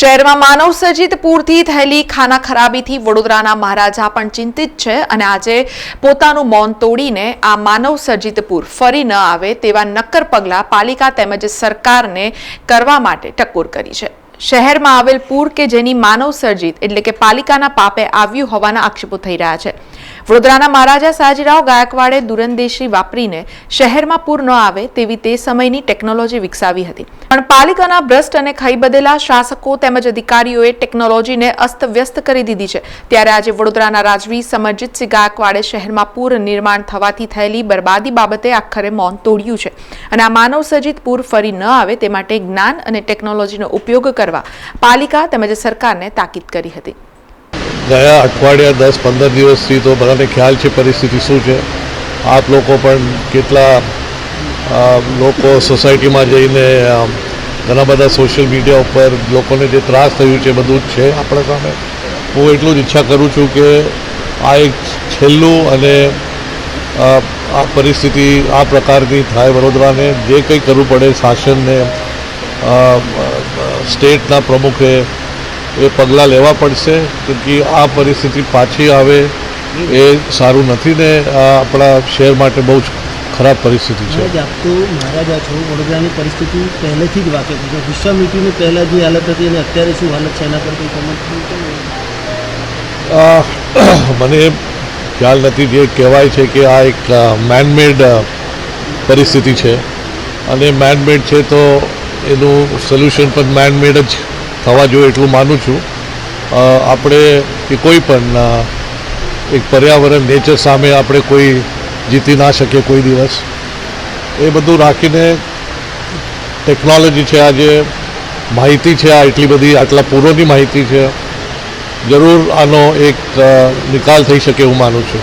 શહેરમાં માનવ સર્જિત પૂરથી થયેલી ખાના ખરાબીથી વડોદરાના મહારાજા પણ ચિંતિત છે અને આજે પોતાનું મૌન તોડીને આ માનવ સર્જિત પૂર ફરી ન આવે તેવા નક્કર પગલાં પાલિકા તેમજ સરકારને કરવા માટે ટકોર કરી છે. શહેરમાં આવેલ પૂર કે જેની માનવ સર્જિત એટલે કે પાલિકાના પાપે આવ્યું હોવાના આક્ષેપો થઈ રહ્યા છે. વડોદરાના મહારાજા સાજીરાવ ગાયકવાડે દુરંદેશી વાપરીને શહેરમાં પૂર ન આવે તેવી તે સમયની ટેકનોલોજી વિકસાવી હતી. પણ પાલિકાના ભ્રષ્ટ અને ખાઈ બદેલા શાસકો તેમજ અધિકારીઓએ ટેકનોલોજીને અસ્તવ્યસ્ત કરી દીધી છે. ત્યારે આજે વડોદરાના રાજવી સમરજીતસિંહ ગાયકવાડે શહેરમાં પૂર નિર્માણ થવાથી થયેલી બરબાદી બાબતે આખરે મૌન તોડ્યું છે. અને આ માનવ સર્જિત પૂર ફરી ન આવે તે માટે જ્ઞાન અને ટેકનોલોજીનો ઉપયોગ કરવા પાલિકા તેમજ સરકારને તાકીદ કરી હતી. ગયા અઠવાડિયા દસ પંદર દિવસથી તો બધાને ખ્યાલ છે પરિસ્થિતિ શું છે. આપ લોકો પણ કેટલા લોકો સોસાયટીમાં જઈને ઘણા બધા સોશિયલ મીડિયા ઉપર લોકોને જે ત્રાસ થયું છે બધું જ છે. આપણા સામે. હું એટલું જ ઈચ્છા કરું છું કે આ એક છેલ્લું અને આ પરિસ્થિતિ આ પ્રકારની થાય વડોદરાને. જે કંઈ કરવું પડે શાસનને સ્ટેટના પ્રમુખે એ પગલાં લેવા પડશે કે આ પરિસ્થિતિ પાછી આવે એ સારું નથી ને આ આપણા શહેર માટે બહુ જ ખરાબ પરિસ્થિતિ છે. આપ તો મહારાજા છો વડોદરાની પરિસ્થિતિ પહેલેથી જ વાકેફ છે. વિશ્વામિત્રીની પહેલાં જે હાલત હતી અને અત્યારે શું હાલત છે એના પર કંઈ કમેન્ટ મને ખ્યાલ નથી જે કહેવાય છે કે આ એક મેનમેડ પરિસ્થિતિ છે. અને મેનમેડ છે તો એનું સોલ્યુશન પણ મેનમેડ જ થવા જોઈએ એટલું માનું છું. આપણે કે કોઈ પણ એક પર્યાવરણ નેચર સામે આપણે કોઈ જીતી ના શકીએ કોઈ દિવસ. એ બધું રાખીને ટેકનોલોજી છે આજે, માહિતી છે આ એટલી બધી, આટલા પૂર્વની માહિતી છે. જરૂર આનો એક નિકાલ થઈ શકે એવું માનું છું.